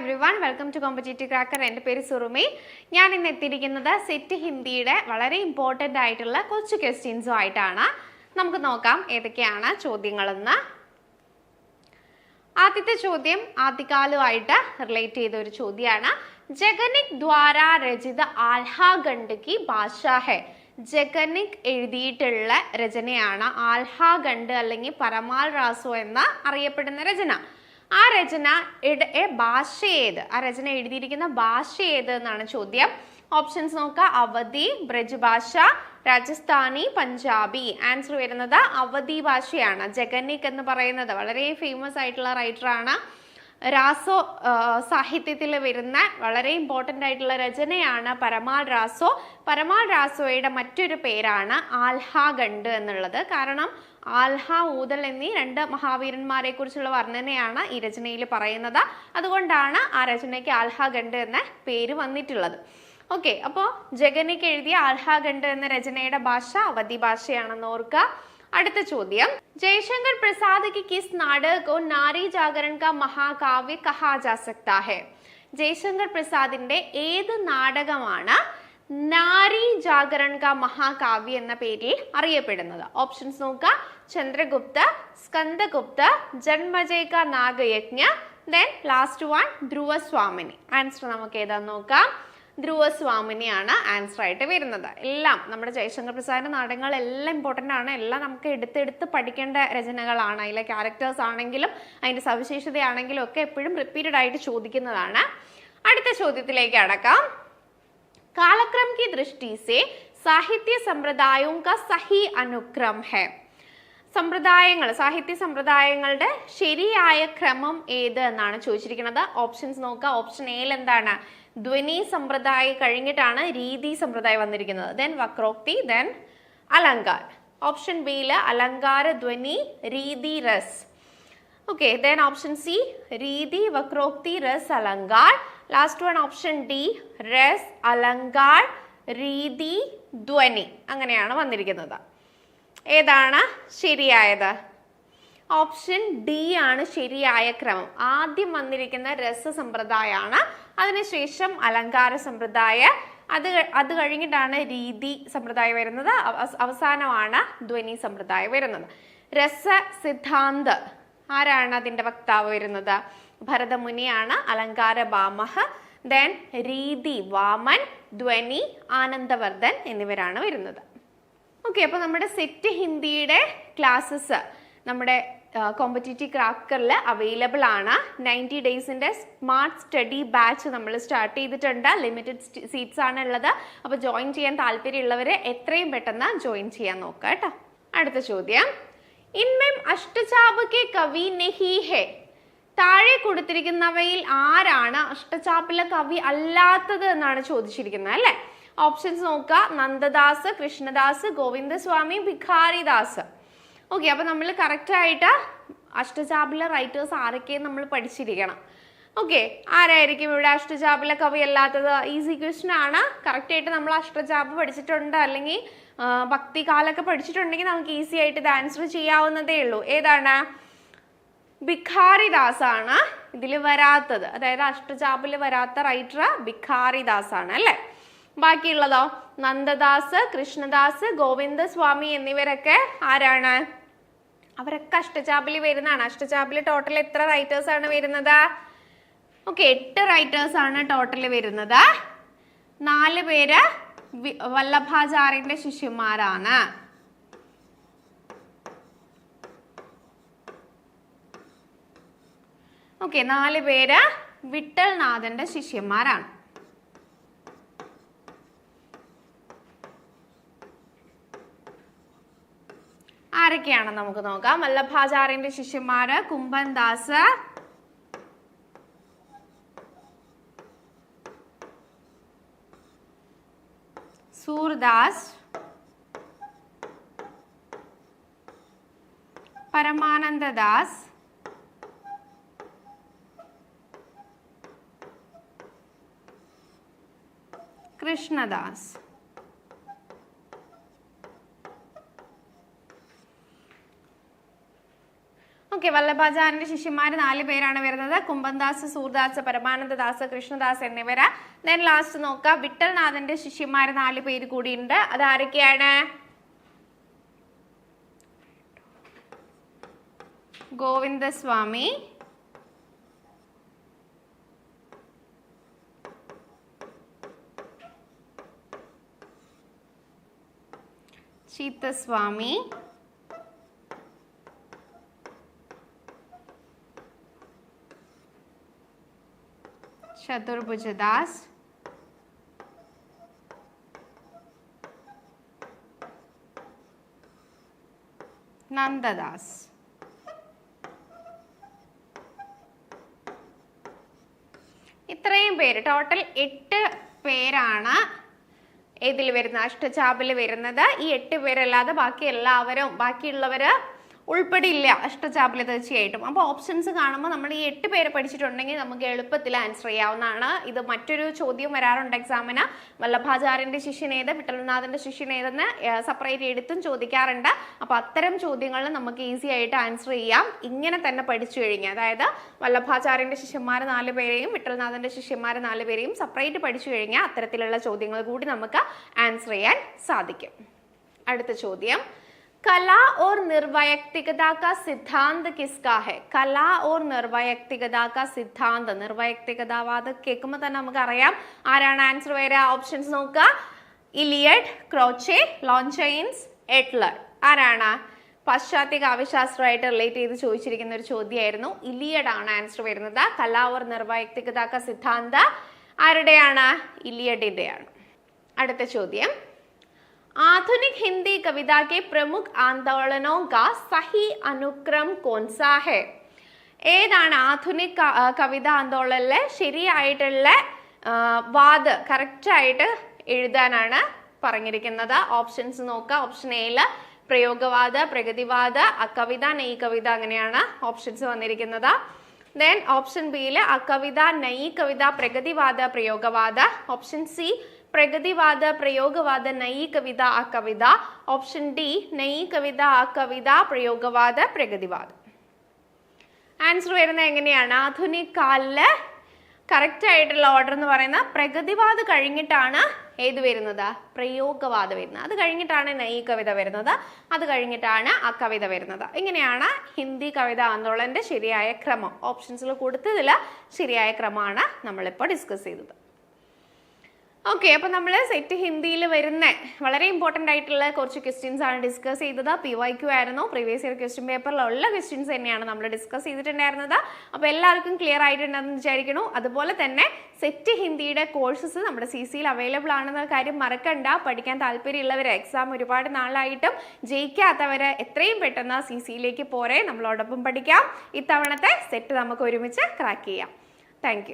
Everyone welcome to competitive cracker എന്റെ പേര് സുറുമി. ഞാൻ ഇന്ന് എത്തിയിരിക്കുന്നത് സെറ്റ് ഹിന്ദിയുടെ വളരെ ഇമ്പോർട്ടന്റ് ആയിട്ടുള്ള കുറച്ച് ക്വസ്റ്റ്യൻസും ആയിട്ടാണ്. നമുക്ക് നോക്കാം ഏതൊക്കെയാണ് ചോദ്യങ്ങളെന്ന്. ആദ്യത്തെ ചോദ്യം ആദ്യകാലമായിട്ട് റിലേറ്റ് ചെയ്ത ഒരു ചോദ്യമാണ്. ജഗനിക് ദ്വാര രചിത ആൽഹാഖണ്ഡ് കി ഭാഷ ഹെ. ജഗനിക് എഴുതിയിട്ടുള്ള രചനയാണ് ആൽഹാഖണ്ഡ് അല്ലെങ്കിൽ പരമാൽ റാസു എന്ന അറിയപ്പെടുന്ന രചന. ആ രചന എ ഭാഷ ഏത് ആ രചന എഴുതിയിരിക്കുന്ന ഭാഷ ഏത് എന്നാണ് ചോദ്യം. ഓപ്ഷൻസ് നോക്കുക. അവധി ബ്രജ് ഭാഷ രാജസ്ഥാനി പഞ്ചാബി. ആൻസർ വരുന്നത് അവധി ഭാഷയാണ്. ജഗന്നിക് എന്ന് പറയുന്നത് വളരെ ഫേമസ് ആയിട്ടുള്ള റൈറ്ററാണ് രാസോ സാഹിത്യത്തിൽ വരുന്ന വളരെ ഇമ്പോർട്ടന്റ് ആയിട്ടുള്ള രചനയാണ് പരമാൾ രാസോ. പരമാൾ രാസോയുടെ മറ്റൊരു പേരാണ് ആൽഹാഗണ്ട് എന്നുള്ളത്. കാരണം ആൽഹ ഊതൽ എന്നീ രണ്ട് മഹാവീരന്മാരെ കുറിച്ചുള്ള വർണനയാണ് ഈ രചനയിൽ പറയുന്നത്. അതുകൊണ്ടാണ് ആ രചനയ്ക്ക് ആൽഹാഖണ്ഡ് എന്ന പേര് വന്നിട്ടുള്ളത്. ഓക്കെ അപ്പോൾ ജഗനിക്ക് എഴുതിയ ആൽഹാഖണ്ഡ് എന്ന രചനയുടെ ഭാഷ അവധി ഭാഷയാണെന്ന് ഓർക്കുക അടുത്ത ചോദ്യം. ജയശങ്കർ പ്രസാദ് കിസ് നാടക് ഓർ നാരി ജാഗരൺ ക മഹാകാവ്യ കഹാ ജയശങ്കർ പ്രസാദിന്റെ ഏത് നാടകമാണ് നാരി ജാഗരൺ കാ മഹാകാവ്യ എന്ന പേരിൽ അറിയപ്പെടുന്നത്. ഓപ്ഷൻസ് നോക്കുക. ചന്ദ്രഗുപ്ത സ്കന്ദഗുപ്ത ജന്മജയ കാ Nagyagya then last one Dhruvswamini. Answer നമുക്ക് ഏതാന്ന് നോക്കാം. ധ്രുവസ്വാമിനിയാണ് ആൻസർ ആയിട്ട് വരുന്നത്. എല്ലാം നമ്മുടെ ജയശങ്കർ പ്രസാദിന്റെ നാടകങ്ങൾ എല്ലാം ഇമ്പോർട്ടന്റ് ആണ്. എല്ലാം നമുക്ക് എടുത്തെടുത്ത് പഠിക്കേണ്ട രചനകളാണ്. അതിലെ ക്യാരക്ടേഴ്സ് ആണെങ്കിലും അതിന്റെ സവിശേഷതയാണെങ്കിലും ഒക്കെ എപ്പോഴും റിപ്പീറ്റഡ് ആയിട്ട് ചോദിക്കുന്നതാണ്. അടുത്ത ചോദ്യത്തിലേക്ക് അടക്കാം. कालक्रम की दृष्टि से സാഹിത്യ സമ്പ്രദായവും का സഹി അനുക്രം है സമ്പ്രദായങ്ങൾ സാഹിത്യ സമ്പ്രദായങ്ങളുടെ ശരിയായ ക്രമം ഏത് എന്നാണ് ചോദിച്ചിരിക്കുന്നത് ഓപ്ഷൻസ് നോക്കുക ഓപ്ഷൻ എയിൽ എന്താണ് ധ്വനി സമ്പ്രദായം കഴിഞ്ഞിട്ടാണ് രീതി സമ്പ്രദായം വന്നിരിക്കുന്നത് ദെൻ വക്രോക്തി ദെൻ അലങ്കാർ ഓപ്ഷൻ ബിയിൽ അലങ്കാര ധ്വനി രീതി രസ് ഓക്കെ ദെൻ ഓപ്ഷൻ സി രീതി വക്രോക്തി രസ് അലങ്കാർ ലാസ്റ്റ് വൺ ഓപ്ഷൻ ഡി രസ് അലങ്കാർ രീതി ധ്വനി. അങ്ങനെയാണ് വന്നിരിക്കുന്നത്. ഏതാണ് ശരിയായത്? ഓപ്ഷൻ ഡി ആണ് ശരിയായ ക്രമം. ആദ്യം വന്നിരിക്കുന്ന രസ സമ്പ്രദായമാണ് അതിനുശേഷം അലങ്കാര സമ്പ്രദായ. അത് അത് കഴിഞ്ഞിട്ടാണ് രീതി സമ്പ്രദായം വരുന്നത്. അവസാനമാണ് ധ്വനി സമ്പ്രദായം വരുന്നത്. രസ സിദ്ധാന്ത്. ആരാണ് അതിന്റെ വക്താവ് വരുന്നത്? ഭരതമുനിയാണ് അലങ്കാര ഭാമഹ ദെൻ രീതി വാമൻ ധ്വനി ആനന്ദവർദ്ധൻ എന്നിവരാണ് വരുന്നത്. ഓക്കെ അപ്പോൾ നമ്മുടെ സെറ്റ് ഹിന്ദിയുടെ ക്ലാസ്സസ് നമ്മുടെ കോമ്പറ്റേറ്റീവ് ക്രാക്കറിൽ അവൈലബിൾ ആണ്. നയന്റി ഡേയ്സിന്റെ സ്മാർട്ട് സ്റ്റഡി ബാച്ച് നമ്മൾ സ്റ്റാർട്ട് ചെയ്തിട്ടുണ്ട്. ലിമിറ്റഡ് സീറ്റ്സ് ആണ് ഉള്ളത് അപ്പോൾ ജോയിൻ ചെയ്യാൻ താല്പര്യമുള്ളവർ എത്രയും പെട്ടെന്ന് ജോയിൻ ചെയ്യാൻ നോക്കുക കേട്ടോ അടുത്ത ചോദ്യം. ഇൻമേം അഷ്ടചാപ് കെ കവി നെഹി ഹെ. താഴെ കൊടുത്തിരിക്കുന്നവയിൽ ആരാണ് അഷ്ടചാപ്പിലെ കവി അല്ലാത്തത് എന്നാണ് ചോദിച്ചിരിക്കുന്നത് അല്ലെ? ഓപ്ഷൻസ് നോക്കുക. നന്ദദാസ് കൃഷ്ണദാസ് ഗോവിന്ദസ്വാമി ഭിഖാരിദാസ്. ഓക്കെ അപ്പൊ നമ്മൾ കറക്റ്റ് ആയിട്ട് അഷ്ടചാപ്പിലെ റൈറ്റേഴ്സ് ആരൊക്കെയും നമ്മൾ പഠിച്ചിരിക്കണം. ഓക്കെ ആരായിരിക്കും ഇവിടെ അഷ്ടചാപ്പിലെ കവി അല്ലാത്തത്? ഈസി ക്വസ്റ്റൻ ആണ്. കറക്റ്റ് ആയിട്ട് നമ്മൾ അഷ്ടചാപ്പ് പഠിച്ചിട്ടുണ്ട്. അല്ലെങ്കിൽ ഭക്തി കാലൊക്കെ പഠിച്ചിട്ടുണ്ടെങ്കിൽ നമുക്ക് ഈസി ആയിട്ട് ഇത് ആൻസർ ചെയ്യാവുന്നതേ ഉള്ളൂ. ഏതാണ്? ഭിഖാരിദാസ് ആണ് ഇതിൽ വരാത്തത്. അതായത് അഷ്ടചാപ്പിൽ വരാത്ത റൈറ്റർ ബിഖാരിദാസാണ് അല്ലേ? ബാക്കിയുള്ളതോ? നന്ദദാസ് കൃഷ്ണദാസ് ഗോവിന്ദസ്വാമി എന്നിവരൊക്കെ ആരാണ്? അവരൊക്കെ അഷ്ടചാപ്പിൽ വരുന്നതാണ്. അഷ്ടചാപ്പിൽ ടോട്ടൽ എത്ര റൈറ്റേഴ്സ് ആണ് വരുന്നത്? ഓക്കെ എട്ട് റൈറ്റേഴ്സ് ആണ് ടോട്ടൽ വരുന്നത്. നാല് പേര് വല്ലഭാചാര്യന്റെ ശിഷ്യന്മാരാണ്. ഓക്കെ നാല് പേര് വിട്ടൽനാഥന്റെ ശിഷ്യന്മാരാണ്. ആരൊക്കെയാണെന്ന് നമുക്ക് നോക്കാം. വല്ലഭാചാര്യന്റെ ശിഷ്യന്മാര് കുംഭൻദാസ് സൂർദാസ് പരമാനന്ദദാസ് കൃഷ്ണദാസ്. ഓക്കെ വല്ലഭാചാരന്റെ ശിഷ്യന്മാർ നാല് പേരാണ് വരുന്നത്. കുംഭൻദാസ് സൂർദാസ് പരമാനന്ദദാസ് കൃഷ്ണദാസ് എന്നിവര്. ദെൻ ലാസ്റ്റ് നോക്കാം. വിട്ടൽനാഥന്റെ ശിഷ്യന്മാർ നാല് പേര് കൂടിയുണ്ട് അത് ആരൊക്കെയാണ്? ഗോവിന്ദസ്വാമി ചീത്തസ്വാമി ചതുർഭുജദാസ് നന്ദദാസ് ഇത്രയും പേര്. ടോട്ടൽ എട്ട് പേരാണ് ഇതിൽ വരുന്ന അഷ്ടചാപിൽ വരുന്നത്? ഈ എട്ട് പേരല്ലാതെ ബാക്കി എല്ലാവരും ബാക്കിയുള്ളവര് ഉൾപ്പെടില്ല. അഷ്ടചാപിൽ തീർച്ചയായിട്ടും അപ്പോൾ ഓപ്ഷൻസ് കാണുമ്പോൾ നമ്മൾ ഈ എട്ട് പേരെ പഠിച്ചിട്ടുണ്ടെങ്കിൽ നമുക്ക് എളുപ്പത്തിൽ ആൻസർ ചെയ്യാവുന്നതാണ്. ഇത് മറ്റൊരു ചോദ്യം വരാറുണ്ട് എക്സാമിന് വല്ലഭാചാര്യന്റെ ശിഷ്യനേത് വിട്ടൽനാഥന്റെ ശിഷ്യനേതെന്ന് സെപ്പറേറ്റ് എടുത്തും ചോദിക്കാറുണ്ട്. അപ്പോൾ അത്തരം ചോദ്യങ്ങൾ നമുക്ക് ഈസി ആയിട്ട് ആൻസർ ചെയ്യാം. ഇങ്ങനെ തന്നെ പഠിച്ചു കഴിഞ്ഞാൽ അതായത് വല്ലഭാചാര്യന്റെ ശിഷ്യന്മാർ നാല് പേരെയും വിട്ടൽനാഥന്റെ ശിഷ്യന്മാർ നാല് പേരെയും സെപ്പറേറ്റ് പഠിച്ചു കഴിഞ്ഞാൽ അത്തരത്തിലുള്ള ചോദ്യങ്ങൾ കൂടി നമുക്ക് ആൻസർ ചെയ്യാൻ സാധിക്കും. അടുത്ത ചോദ്യം. कला और निर्वैयक्तिकता का सिद्धांत किसका है कला और നിർവൈയക്തികത का सिद्धांत നിർവൈയക്തികതാവാദം കേൾക്കുമ്പോൾ തന്നെ നമുക്കറിയാം ആരാണ് ആൻസർ വരിക ഓപ്ഷൻസ് നോക്കുക. ഇലിയഡ് ക്രോച്ചെ ലോഞ്ചൈൻസ് എട്ലർ ആരാണ്? പാശ്ചാത്യ കാവ്യശാസ്ത്രമായിട്ട് റിലേറ്റ് ചെയ്ത് ചോദിച്ചിരിക്കുന്ന ഒരു ചോദ്യമായിരുന്നു. ഇലിയഡ് ആണ് ആൻസർ വരുന്നത്. കലാവർ ഓർ നിർവൈയക്തികത ക സിദ്ധാന്ത. ആരുടെയാണ്? ഇലിയഡിന്റെയാണ് അടുത്ത ചോദ്യം. आधुनिक हिंदी कविता के प्रमुख आंदोलनों का सही अनुक्रम कौन सा है ഏതാണ് ആധുനിക് ക- ആ, കവിത ആന്തോളനിലെ ശരിയായിട്ടുള്ള ആ, വാദ് കറക്റ്റായിട്ട് എഴുതാനാണ് പറഞ്ഞിരിക്കുന്നത് ഓപ്ഷൻസ് നോക്കുക ഓപ്ഷൻ എയില് പ്രയോഗവാദ പ്രഗതിവാദ അക്കവിത നെയ് കവിത അങ്ങനെയാണ് ഓപ്ഷൻസ് വന്നിരിക്കുന്നത് ദെൻ ഓപ്ഷൻ ബിയില് അകവിത നയി കവിത പ്രഗതിവാദ പ്രയോഗവാദ ഓപ്ഷൻ സി പ്രഗതിവാദ പ്രയോഗവാദ നയി കവിത ആ കവിത ഓപ്ഷൻ ഡി നയി കവിത ആ കവിത പ്രയോഗവാദ പ്രഗതിവാദം. ആൻസർ വരുന്നത് എങ്ങനെയാണ്? ആധുനിക കാലിൽ കറക്റ്റ് ആയിട്ടുള്ള ഓർഡർ എന്ന് പറയുന്ന പ്രഗതിവാദ കഴിഞ്ഞിട്ടാണ് ഏത് വരുന്നത്? പ്രയോഗവാദം വരുന്നത്. അത് കഴിഞ്ഞിട്ടാണ് നൈ കവിത വരുന്നത്. അത് കഴിഞ്ഞിട്ടാണ് ആ കവിത വരുന്നത്. ഇങ്ങനെയാണ് ഹിന്ദി കവിത ആന്തോളന്റെ ശരിയായ ക്രമം. ഓപ്ഷൻസിൽ കൊടുത്തതിൽ ശരിയായ ക്രമമാണ് നമ്മളിപ്പോൾ ഡിസ്കസ് ചെയ്തത്. ഓക്കെ അപ്പൊ നമ്മൾ സെറ്റ് ഹിന്ദിയിൽ വരുന്ന വളരെ ഇമ്പോർട്ടന്റ് ആയിട്ടുള്ള കുറച്ച് ക്വസ്റ്റ്യൻസ് ആണ് ഡിസ്കസ് ചെയ്തത്. പി വൈ ക്യു ആയിരുന്നു. പ്രീവിയസ് ഇയർ ക്വസ്റ്റ്യൻ പേപ്പറിലുള്ള ക്വസ്റ്റ്യൻസ് തന്നെയാണ് നമ്മൾ ഡിസ്കസ് ചെയ്തിട്ടുണ്ടായിരുന്നത്. അപ്പോൾ എല്ലാവർക്കും ക്ലിയർ ആയിട്ടുണ്ടെന്ന് വിചാരിക്കുന്നു. അതുപോലെ തന്നെ സെറ്റ് ഹിന്ദിയുടെ കോഴ്സസ് നമ്മുടെ സി സിയിൽ അവൈലബിൾ ആണെന്ന കാര്യം മറക്കണ്ട. പഠിക്കാൻ താല്പര്യമുള്ളവർ എക്സാം ഒരുപാട് നാളായിട്ടും ജയിക്കാത്തവർ എത്രയും പെട്ടെന്ന് സി സിയിലേക്ക് പോരെ. നമ്മളോടൊപ്പം പഠിക്കാം. ഇത്തവണത്തെ സെറ്റ് നമുക്ക് ഒരുമിച്ച് ക്രാക്ക് ചെയ്യാം. താങ്ക്